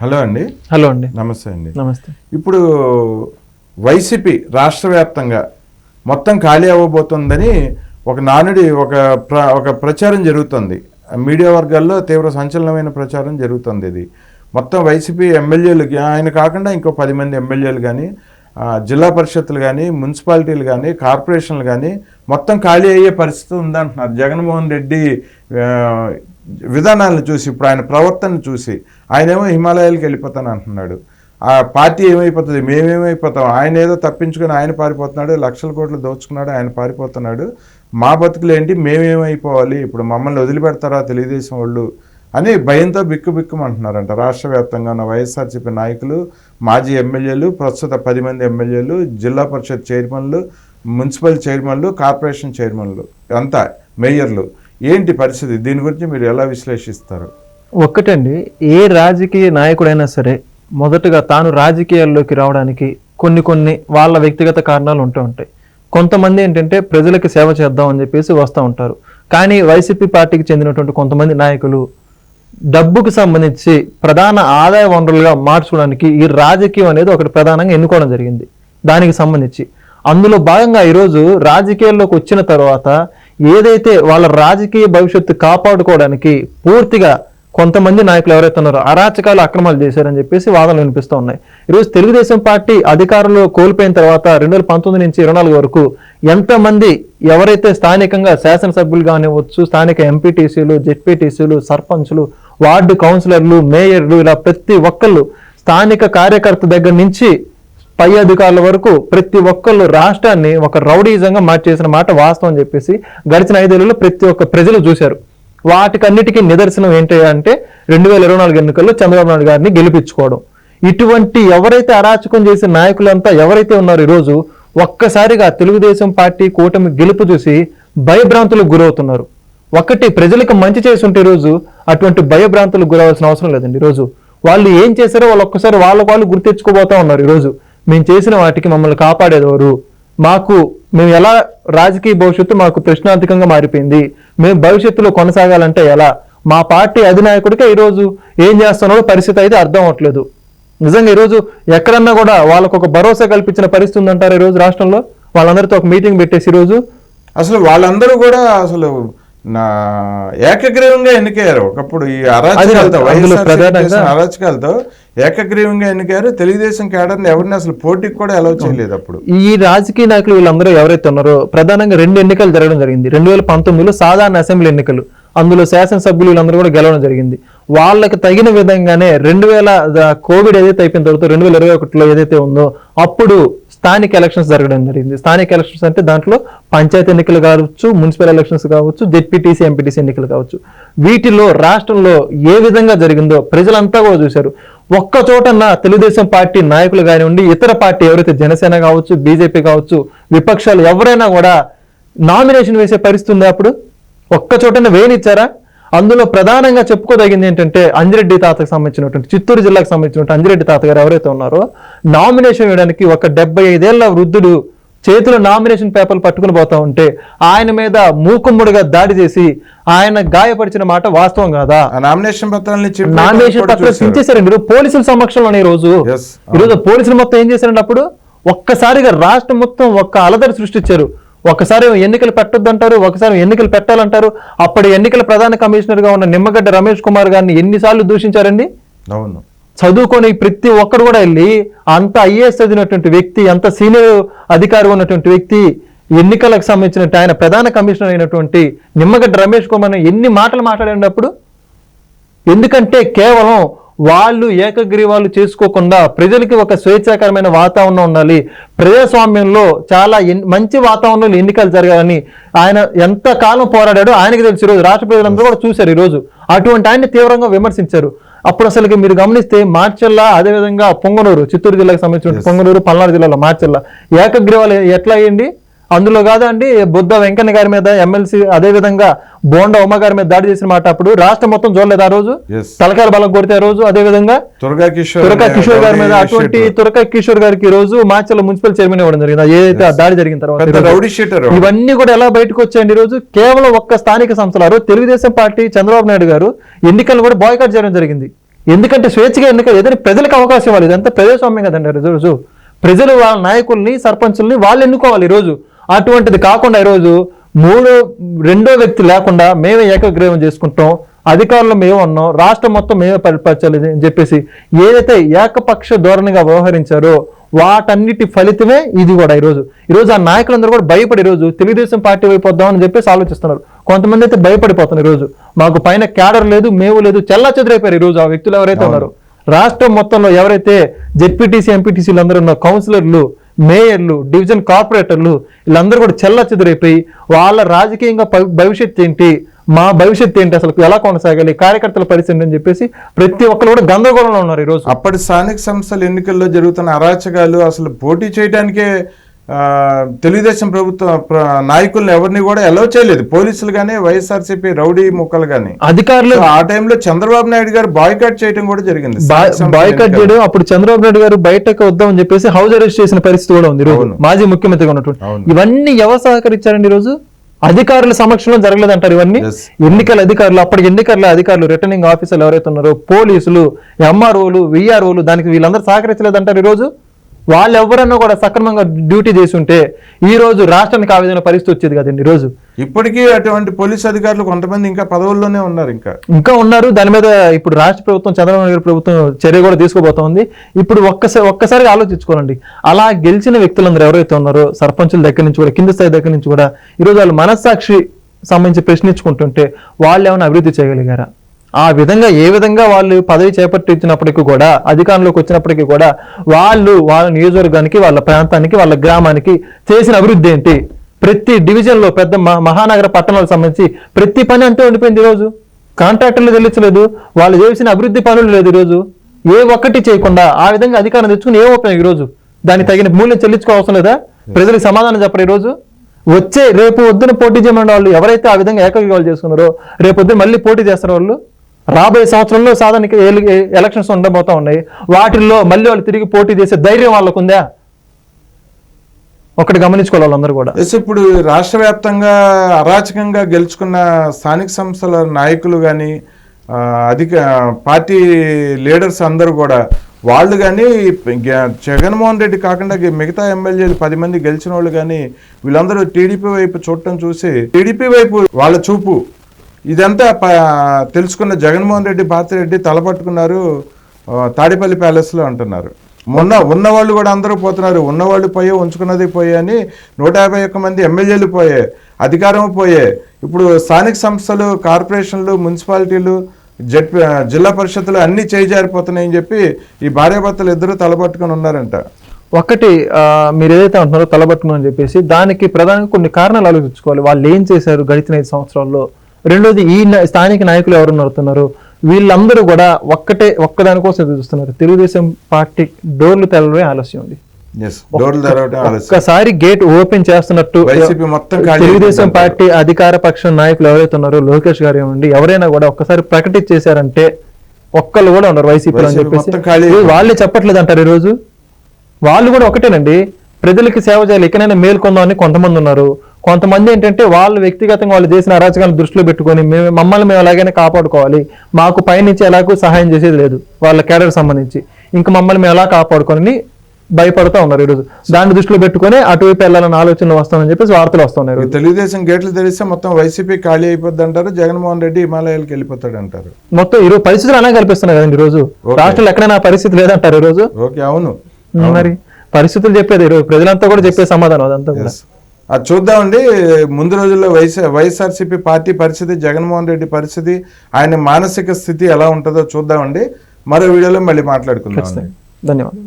Hello అండి. Hello అండి. నమస్తే అండి. నమస్తే. ఇప్పుడు వైసీపీ రాష్ట్ర వ్యాప్తంగా మొత్తం ఖాళీ అవ్వబోతుందని ఒక నానుడి ఒక ప్ర ఒక ప్రచారం జరుగుతుంది. మీడియా వర్గాల్లో తీవ్ర సంచలనమైన ప్రచారం జరుగుతుంది ఇది. మొత్తం వైసీపీ ఎమ్మెల్యేలు ఆయన కాకుండా ఇంకో పది మంది ఎమ్మెల్యేలు కానీ జిల్లా పరిషత్తులు కానీ మున్సిపాలిటీలు కానీ కార్పొరేషన్లు కానీ మొత్తం ఖాళీ అయ్యే పరిస్థితి ఉందంటున్నారు. జగన్మోహన్ రెడ్డి విధానాలను చూసి ఇప్పుడు ఆయన ప్రవర్తన చూసి ఆయనేమో హిమాలయాలకు వెళ్ళిపోతాను అంటున్నాడు. ఆ పార్టీ ఏమైపోతుంది? మేమేమైపోతాం? ఆయన ఏదో తప్పించుకొని ఆయన పారిపోతున్నాడు లక్షల కోట్లు దోచుకున్నాడు ఆయన పారిపోతున్నాడు. మా బతుకులు ఏంటి? మేమేమైపోవాలి? ఇప్పుడు మమ్మల్ని వదిలిపెడతారా తెలుగుదేశం వాళ్ళు అని భయంతో బిక్కు బిక్కుమంటున్నారంట రాష్ట్ర వ్యాప్తంగా ఉన్న వైఎస్ఆర్సీపీ నాయకులు మాజీ ఎమ్మెల్యేలు ప్రస్తుత పది మంది ఎమ్మెల్యేలు జిల్లా పరిషత్ చైర్మన్లు మున్సిపల్ చైర్మన్లు కార్పొరేషన్ చైర్మన్లు అంతా మేయర్లు. ఏంటి పరిస్థితి? దీని గురించి మీరు ఎలా విశ్లేషిస్తారు? ఒక్కటండి ఏ రాజకీయ నాయకుడైనా సరే మొదటగా తాను రాజకీయాల్లోకి రావడానికి కొన్ని కొన్ని వాళ్ళ వ్యక్తిగత కారణాలు ఉంటూ ఉంటాయి. కొంతమంది ఏంటంటే ప్రజలకు సేవ చేద్దాం అని చెప్పేసి వస్తూ ఉంటారు. కానీ వైసీపీ పార్టీకి చెందినటువంటి కొంతమంది నాయకులు డబ్బుకు సంబంధించి ప్రధాన ఆదాయ వనరులుగా మార్చుకోవడానికి ఈ రాజకీయం అనేది ఒకటి ప్రధానంగా ఎన్నుకోవడం జరిగింది. దానికి సంబంధించి. అందులో భాగంగా ఈరోజు రాజకీయాల్లోకి వచ్చిన తర్వాత ఏదైతే వాళ్ళ రాజకీయ భవిష్యత్తు కాపాడుకోవడానికి పూర్తిగా కొంతమంది నాయకులు ఎవరైతే ఉన్నారో అరాచకాలు అక్రమాలు చేశారని చెప్పేసి వాదనలు వినిపిస్తూ ఉన్నాయి. ఈరోజు తెలుగుదేశం పార్టీ అధికారంలో కోల్పోయిన తర్వాత రెండు వేల పంతొమ్మిది నుంచి ఇరవై నాలుగు వరకు ఎంతమంది ఎవరైతే స్థానికంగా శాసనసభ్యులు కానివ్వచ్చు స్థానిక ఎంపీటీసీలు జెడ్పీటీసీలు సర్పంచ్లు వార్డు కౌన్సిలర్లు మేయర్లు ఇలా ప్రతి ఒక్కళ్ళు స్థానిక కార్యకర్త దగ్గర నుంచి పై అధికారుల వరకు ప్రతి ఒక్కళ్ళు రాష్ట్రాన్ని ఒక రౌడీజంగా మార్చేసిన మాట వాస్తవం అని చెప్పేసి గడిచిన ఐదేళ్ళలో ప్రతి ఒక్క ప్రజలు చూశారు. వాటికన్నిటికీ నిదర్శనం ఏంటి అంటే రెండు వేల ఇరవై నాలుగు ఎన్నికల్లో చంద్రబాబు నాయుడు గారిని గెలిపించుకోవడం. ఇటువంటి ఎవరైతే అరాచకం చేసిన నాయకులంతా ఎవరైతే ఉన్నారో ఈరోజు ఒక్కసారిగా తెలుగుదేశం పార్టీ కూటమి గెలుపు చూసి భయభ్రాంతులకు గురవుతున్నారు. ఒకటి ప్రజలకు మంచి చేసుంటే ఈరోజు అటువంటి భయభ్రాంతులకు గురవలసిన అవసరం లేదండి. ఈరోజు వాళ్ళు ఏం చేశారో వాళ్ళు ఒక్కసారి వాళ్ళ వాళ్ళు గుర్తించుకోబోతా ఉన్నారు ఈరోజు. మేము చేసిన వాటికి మమ్మల్ని కాపాడేదెవరు? మాకు మేము ఎలా రాజకీయ భవిష్యత్తు మాకు ప్రశ్నార్థకంగా మారిపోయింది? మేము భవిష్యత్తులో కొనసాగాలంటే ఎలా? మా పార్టీ అధినాయకుడికే ఈరోజు ఏం చేస్తున్నాడో పరిస్థితి అయితే అర్థం అవ్వట్లేదు. నిజంగా ఈరోజు ఎక్కడన్నా కూడా వాళ్ళకు ఒక భరోసా కల్పించిన పరిస్థితి ఉందంటారు ఈరోజు రాష్ట్రంలో? వాళ్ళందరితో ఒక మీటింగ్ పెట్టేసి ఈరోజు అసలు వాళ్ళందరూ కూడా అసలు నా ఏకగ్రీవంగా ఎన్నికయ్యారు. ఒకప్పుడు ఈ అరాచకాలతో వైఎస్ఆర్సీపీ అరాచకాలతో ఏకగ్రీవంగా ఎన్నికయ్యారు. తెలుగుదేశం కేడర్ని ఎవరిని అసలు పోటీకి కూడా అలౌ చేయలేదు అప్పుడు. ఈ రాజకీయ నాయకులు వీళ్ళందరూ ఎవరైతే ఉన్నారో ప్రధానంగా రెండు ఎన్నికలు జరగడం జరిగింది. రెండు వేల పంతొమ్మిదిలో సాధారణ అసెంబ్లీ ఎన్నికలు అందులో శాసనసభ్యులు వీళ్ళందరూ కూడా గెలవడం జరిగింది. వాళ్ళకి తగిన విధంగానే రెండు వేల కోవిడ్ ఏదైతే అయిపోయిన తర్వాత రెండు వేల ఇరవై ఒకటిలో ఏదైతే ఉందో అప్పుడు స్థానిక ఎలక్షన్స్ జరగడం జరిగింది. స్థానిక ఎలక్షన్స్ అంటే దాంట్లో పంచాయతీ ఎన్నికలు కావచ్చు మున్సిపల్ ఎలక్షన్స్ కావచ్చు జెడ్పీటీసీ ఎంపీటీసీ ఎన్నికలు కావచ్చు. వీటిలో రాష్ట్రంలో ఏ విధంగా జరిగిందో ప్రజలంతా కూడా చూశారు. ఒక్క చోటన్న తెలుగుదేశం పార్టీ నాయకులు కానివ్వండి ఇతర పార్టీ ఎవరైతే జనసేన కావచ్చు బీజేపీ కావచ్చు విపక్షాలు ఎవరైనా కూడా నామినేషన్ వేసే పరిస్థితి ఉంది అప్పుడు? ఒక్క చోటన వేయనిచ్చారా? అందులో ప్రధానంగా చెప్పుకోదగింది ఏంటంటే అంజిరెడ్డి తాతకు సంబంధించినటువంటి చిత్తూరు జిల్లాకు సంబంధించినటువంటి అంజిరెడ్డి తాత గారు ఎవరైతే ఉన్నారో నామినేషన్ వేయడానికి ఒక డెబ్బై ఐదేళ్ళ వృద్ధుడు చేతిలో నామినేషన్ పేపర్లు పట్టుకుని పోతా ఉంటే ఆయన మీద మూకుమ్ముడిగా దాడి చేసి ఆయన గాయపరిచిన మాట వాస్తవం కాదా? ఆ నామినేషన్ చింపేయడం నామినేషన్ కూడా పత్రం చూశారు. చించేశారండి. పోలీసుల సమక్షంలోనే ఈ రోజు Yes. ఈరోజు పోలీసులు మొత్తం ఏం చేశారండి అప్పుడు? ఒక్కసారిగా రాష్ట్రం మొత్తం ఒక్క అలదడి సృష్టించారు. ఒకసారి ఎన్నికలు పెట్టొద్దంటారు ఒకసారి ఎన్నికలు పెట్టాలంటారు. అప్పటి ఎన్నికల ప్రధాన కమిషనర్గా ఉన్న నిమ్మగడ్డ రమేష్ కుమార్ గారిని ఎన్నిసార్లు దూషించారండి? అవును. చదువుకొని ప్రతి ఒక్కరు కూడా వెళ్ళి అంత ఐఏఎస్ చదివినటువంటి వ్యక్తి అంత సీనియర్ అధికారి ఉన్నటువంటి వ్యక్తి ఎన్నికలకు సంబంధించిన ఆయన ప్రధాన కమిషనర్ అయినటువంటి నిమ్మగడ్డ రమేష్ కుమార్ ఎన్ని మాటలు మాట్లాడినప్పుడు? ఎందుకంటే కేవలం వాళ్ళు ఏకగ్రీవాలు చేసుకోకుండా ప్రజలకి ఒక స్వేచ్ఛాకరమైన వాతావరణం ఉండాలి. ప్రజాస్వామ్యంలో చాలా మంచి వాతావరణంలో ఎన్నికలు జరగాలని ఆయన ఎంత కాలం పోరాడాడో ఆయనకి తెలుసు ఈరోజు. రాష్ట్ర ప్రజలందరూ కూడా చూశారు ఈరోజు. అటువంటి ఆయన్ని తీవ్రంగా విమర్శించారు. అప్పుడు అసలుకి మీరు గమనిస్తే మార్చెల్ల అదేవిధంగా పొంగనూరు చిత్తూరు జిల్లాకు సంబంధించిన పొంగనూరు పల్నాడు జిల్లాలో మార్చెల్ల. ఏకగ్రీవాలు ఎట్లా అయ్యింది? అందులో కాదా అండి బుద్ధ వెంకన్న గారి మీద ఎమ్మెల్సీ అదే విధంగా బోండా ఉమ్మ గారి మీద దాడి చేసిన మాట అప్పుడు రాష్ట్రం మొత్తం చూడలేదు ఆ రోజు? ఎస్ తలకాయల బలం కొడితే ఆ రోజు అదే విధంగా కిషోర్ తురక కిషోర్ గారి మీద అటువంటి. తురక కిషోర్ గారికి ఈ రోజు మాచల మున్సిపల్ చైర్మన్ ఇవ్వడం జరిగింది. ఏదైతే దాడి జరిగిన తర్వాత ఇవన్నీ కూడా ఎలా బయటకు వచ్చాయండి ఈ రోజు? కేవలం ఒక్క స్థానిక సంస్థలు. ఆ రోజు తెలుగుదేశం పార్టీ చంద్రబాబు నాయుడు గారు ఎన్నికలను కూడా బాయ్కాట్ చేయడం జరిగింది. ఎందుకంటే స్వేచ్ఛగా ఎన్నిక ఏదైనా ప్రజలకు అవకాశం ఇవ్వాలి. ఇదంతా ప్రజాస్వామ్యం కదండి రోజు. ప్రజలు వాళ్ళ నాయకుల్ని సర్పంచుల్ని వాళ్ళు ఎన్నుకోవాలి ఈరోజు అటువంటిది కాకుండా ఈరోజు మూడో రెండో వ్యక్తి లేకుండా మేమే ఏకగ్రీవం చేసుకుంటాం అధికారులు మేము ఉన్నాం రాష్ట్రం మొత్తం మేమే పరిపాలించాలి అని చెప్పేసి ఏదైతే ఏకపక్ష ధోరణిగా వ్యవహరించారో వాటన్నిటి ఫలితమే ఇది కూడా ఈరోజు. ఈరోజు ఆ నాయకులందరూ కూడా భయపడి ఈరోజు తెలుగుదేశం పార్టీ వైపు వద్దామని చెప్పేసి ఆలోచిస్తున్నారు. కొంతమంది అయితే భయపడిపోతున్నారు ఈరోజు. మాకు పైన క్యాడర్ లేదు మేము లేదు చెల్లా చెదిరైపోయారు ఈరోజు ఆ వ్యక్తులు ఎవరైతే ఉన్నారో. రాష్ట్రం మొత్తంలో ఎవరైతే జెడ్పీటీసీ ఎంపీటీసీలు అందరూ ఉన్న కౌన్సిలర్లు మేయర్లు డివిజన్ కార్పొరేటర్లు వీళ్ళందరూ కూడా చెల్ల చెదురైపోయి వాళ్ళ రాజకీయంగా భవిష్యత్తు ఏంటి మా భవిష్యత్తు ఏంటి అసలు ఎలా కొనసాగాలి కార్యకర్తల పరిస్థితి అని చెప్పేసి ప్రతి ఒక్కరు కూడా గందరగోళంలో ఉన్నారు ఈరోజు. అప్పటి స్థానిక సంస్థల ఎన్నికల్లో జరుగుతున్న అరాచకాలు అసలు పోటీ చేయడానికే తెలుగుదేశం ప్రభుత్వ ప్ర- నాయకులను ఎవరిని కూడా ఎలవ్ చేయలేదు పోలీసులు కానీ వైఎస్ఆర్సీపీ రౌడీ ముక్కలు కానీ అధికారులు ఆ టైంలో చంద్రబాబు నాయుడు గారు బాయ్కాట్ చేయడం కూడా జరిగింది బాయ్కట్. చేయడం అప్పుడు చంద్రబాబు నాయుడు గారు బయటకు వద్దామని చెప్పేసి హౌస్ అరెస్ట్ చేసిన పరిస్థితి కూడా ఉంది. మాజీ ముఖ్యమంత్రిగా ఉన్నటువంటి. ఇవన్నీ ఎవరు సహకరించారండి ఈరోజు అధికారుల సమక్షంలో జరగలేదంటారు ఇవన్నీ Yes. ఎన్నికల అధికారులు అప్పటి ఎన్నికల అధికారులు రిటర్నింగ్ ఆఫీసర్లు ఎవరైతే ఉన్నారో పోలీసులు ఎంఆర్ఓలు విఆర్ఓలు దానికి వీళ్ళందరూ సహకరించలేదంటారు ఈరోజు వాళ్ళు ఎవరన్నా కూడా సక్రమంగా డ్యూటీ చేసి ఉంటే ఈ రోజు రాష్ట్రానికి ఆ విధమైన పరిస్థితి వచ్చేది కదండి ఈ రోజు. ఇప్పటికీ అటువంటి పోలీస్ అధికారులు కొంతమంది ఇంకా పదవుల్లోనే ఉన్నారు ఇంకా. ఇంకా ఉన్నారు. దాని మీద ఇప్పుడు రాష్ట్ర ప్రభుత్వం చంద్రబాబు నాయుడు ప్రభుత్వం చర్య కూడా తీసుకోబోతోంది. ఇప్పుడు ఒక్కసారి ఒక్కసారి ఆలోచించుకోనండి. అలా గెలిచిన వ్యక్తులందరూ ఎవరైతే ఉన్నారో సర్పంచుల దగ్గర నుంచి కూడా కింద స్థాయి దగ్గర నుంచి కూడా ఈరోజు వాళ్ళు మనస్సాక్షి సంబంధించి ప్రశ్నించుకుంటుంటే వాళ్ళు ఏమైనా అభివృద్ధి చేయగలిగారా? ఆ విధంగా ఏ విధంగా వాళ్ళు పదవి చేపట్టించినప్పటికీ కూడా అధికారంలోకి వచ్చినప్పటికీ కూడా వాళ్ళు వాళ్ళ నియోజకవర్గానికి వాళ్ళ ప్రాంతానికి వాళ్ళ గ్రామానికి చేసిన అభివృద్ధి ఏంటి? ప్రతి డివిజన్లో పెద్ద మహానగర పట్టణాలకు సంబంధించి ప్రతి పని అంతే ఉండిపోయింది ఈరోజు. కాంట్రాక్టర్లు చెల్లించలేదు వాళ్ళు చేసిన అభివృద్ధి పనులు లేదు ఈరోజు. ఏ ఒక్కటి చేయకుండా ఆ విధంగా అధికారం తెచ్చుకుని ఏ ఉపయోగం ఈరోజు? దానికి తగిన మూల్యం చెల్లించుకోవాల్సిన లేదా? ప్రజలకు సమాధానం చెప్పరు ఈరోజు? వచ్చే రేపు వద్దున పోటీ చేయమని వాళ్ళు ఎవరైతే ఆ విధంగా ఏకగ్రీవాలు చేసుకున్నారో రేపు వద్దున మళ్ళీ పోటీ చేస్తారు వాళ్ళు రాబోయే సంవత్సరంలో సాధారణ ఎలక్షన్స్ ఉండబోతా ఉన్నాయి. వాటిల్లో మళ్ళీ వాళ్ళు తిరిగి పోటీ చేసే ధైర్యం వాళ్ళకు ఉందా? ఒకటి గమనించుకోవాలి వాళ్ళందరూ కూడా. ఇప్పుడు రాష్ట్ర వ్యాప్తంగా అరాచకంగా గెలుచుకున్న స్థానిక సంస్థల నాయకులు కానీ అధిక పార్టీ లీడర్స్ అందరూ కూడా వాళ్ళు కానీ జగన్మోహన్ రెడ్డి కాకుండా మిగతా ఎమ్మెల్యేలు పది మంది గెలిచిన వాళ్ళు కానీ వీళ్ళందరూ టీడీపీ వైపు చూడటం చూసి టీడీపీ వైపు వాళ్ళ చూపు ఇదంతా ప- తెలుసుకున్న జగన్మోహన్ రెడ్డి భారతిరెడ్డి తలపట్టుకున్నారు ఆ, తాడేపల్లి ప్యాలెస్లో అంటున్నారు. మొన్న ఉన్నవాళ్ళు కూడా అందరూ పోతున్నారు. ఉన్నవాళ్ళు పోయే ఉంచుకున్నది పోయే అని నూట యాభై ఒక్క మంది ఎమ్మెల్యేలు పోయే అధికారం పోయే ఇప్పుడు స్థానిక సంస్థలు కార్పొరేషన్లు మున్సిపాలిటీలు జడ్ జిల్లా పరిషత్తులు అన్ని చేజారిపోతున్నాయని చెప్పి ఈ భార్యాభర్తలు ఇద్దరు తలపట్టుకొని ఉన్నారంట. ఒకటి మీరు ఏదైతే అంటున్నారో తలబట్టుకుని చెప్పేసి దానికి ప్రధానంగా కొన్ని కారణాలు ఆలోచించుకోవాలి. వాళ్ళు ఏం చేశారు గడిచిన ఐదు సంవత్సరాల్లో? రెండోది ఈ స్థానిక నాయకులు ఎవరు నడుతున్నారు వీళ్ళందరూ కూడా ఒక్కటే ఒక్కదానికోసం చూస్తున్నారు. తెలుగుదేశం పార్టీ డోర్లు తెల్లవే ఆలస్యం ఉంది ఒక్కసారి గేట్ ఓపెన్ చేస్తున్నట్టు తెలుగుదేశం. పార్టీ అధికార పక్షం నాయకులు ఎవరైతే ఉన్నారో లోకేష్ గారు ఏమండి ఎవరైనా కూడా ఒక్కసారి ప్రకటించేశారంటే ఒక్కళ్ళు కూడా ఉన్నారు వైసీపీ అని చెప్పేసి. వాళ్ళే చెప్పట్లేదు అంటారు ఈ రోజు వాళ్ళు కూడా ఒకటేనండి. ప్రజలకి సేవ చేయాలి ఎక్కడైనా మేల్కొందామని కొంతమంది ఉన్నారు. కొంతమంది ఏంటంటే వాళ్ళు వ్యక్తిగతంగా వాళ్ళు చేసిన అరాచకాలను దృష్టిలో పెట్టుకొని మేము మమ్మల్ని మేము ఎలాగైనా కాపాడుకోవాలి. మాకు పైనుంచి ఎలాగూ సహాయం చేసేది లేదు. వాళ్ళ కేడర్ సంబంధించి. ఇంకా మమ్మల్ని మేము ఎలా కాపాడుకొని భయపడుతూ ఉన్నారు ఈరోజు. దాన్ని దృష్టిలో పెట్టుకొని అటువైపు వెళ్ళాలని ఆలోచనలు వస్తామని చెప్పేసి వార్తలు ఈరోజు. తెలుగుదేశం గేట్లు తెరిస్తే మొత్తం వైసీపీ ఖాళీ అయిపోద్ది అంటారు జగన్మోహన్ రెడ్డి హిమాలయాలకు వెళ్ళిపోతాడు అంటారు మొత్తం ఈరోజు పరిస్థితులు అలా కల్పిస్తున్నాయి కదండి ఈరోజు. రాష్ట్రంలో ఎక్కడైనా పరిస్థితి లేదంటారు ఈరోజు. ఓకే అవును. మరి పరిస్థితులు చెప్పేది ఈరోజు. ప్రజలంతా కూడా చెప్పే సమాధానం అదంతా కూడా. అది చూద్దామండి. ముందు రోజుల్లో వైఎస్ వైఎస్ఆర్సీపీ పార్టీ పరిస్థితి జగన్మోహన్ రెడ్డి పరిస్థితి ఆయన మానసిక స్థితి ఎలా ఉంటుందో చూద్దామండి. మరో వీడియోలో మళ్ళీ మాట్లాడుకుందాం ధన్యవాదాలు.